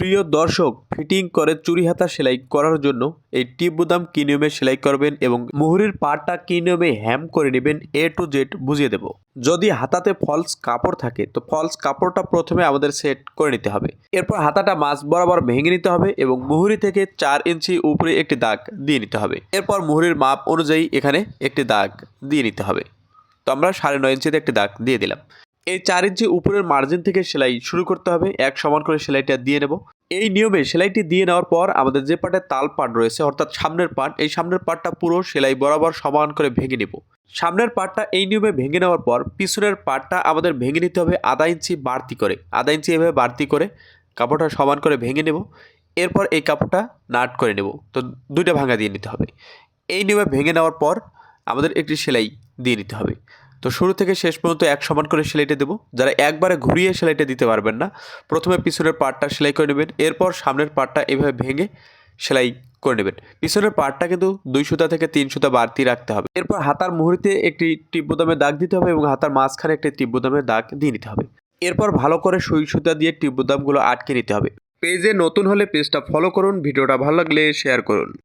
প্রিয় দর্শক, ফিটিং করে চুরি হাতা সেলাই করার জন্য এই টিপ বুদাম কি নিয়মে সেলাই করবেন এবং মুহুরির পাটটা কি নিয়মে হ্যাম করে নেবেন এ টু জেড বুঝিয়ে দেব। যদি হাতাতে ফলস কাপড় থাকে, তো ফলস কাপড়টা প্রথমে আমাদের সেট করে নিতে হবে। এরপর হাতাটা মাছ বরাবর ভেঙে নিতে হবে এবং মুহুরি থেকে চার ইঞ্চি উপরে একটি দাগ দিয়ে নিতে হবে। এরপর মুহুরির মাপ অনুযায়ী এখানে একটি দাগ দিয়ে নিতে হবে। তো আমরা সাড়ে নয় ইঞ্চিতে একটি দাগ দিয়ে দিলাম। এই চার ইঞ্চি উপরের মার্জিন থেকে সেলাই শুরু করতে হবে। এক সমান করে সেলাইটা দিয়ে নেব। এই নিয়মে সেলাইটি দিয়ে নেওয়ার পর আমাদের যে পাটে তাল পাট রয়েছে, অর্থাৎ সামনের পাট, এই সামনের পাটটা পুরো সেলাই বরাবর সমান করে ভেঙে নেব। সামনের পাটটা এই নিয়মে ভেঙে নেওয়ার পর পিছনের পাটটা আমাদের ভেঙে নিতে হবে আধা ইঞ্চি বাড়তি করে। আধা ইঞ্চি এভাবে বাড়তি করে কাপড়টা সমান করে ভেঙে নেব। এরপর এই কাপড়টা নাট করে নেব। তো দুইটা ভাঙা দিয়ে নিতে হবে। এই নিয়মে ভেঙে নেওয়ার পর আমাদের একটি সেলাই দিয়ে নিতে হবে। তো শুরু থেকে শেষ পর্যন্ত এক সমান করে সেলাইটা দেবো। যারা একবারে ঘুরিয়ে সেলাইটা দিতে পারবেন না, প্রথমে পিছনের পার্টটা সেলাই করে নেবেন, এরপর সামনের পার্টটা এভাবে ভেঙে সেলাই করে নেবেন। পিছনের পার্টটা কিন্তু দুই সুতা থেকে তিন সুতা বাড়তি রাখতে হবে। এরপর হাতার মুহূর্তে একটি বোতামে দাগ দিতে হবে এবং হাতার মাঝখানে একটি বোতামে দাগ দিয়ে নিতে হবে। এরপর ভালো করে সুই সুতা দিয়ে বোতামগুলো আটকে নিতে হবে। পেজে নতুন হলে পেজটা ফলো করুন, ভিডিওটা ভালো লাগলে শেয়ার করুন।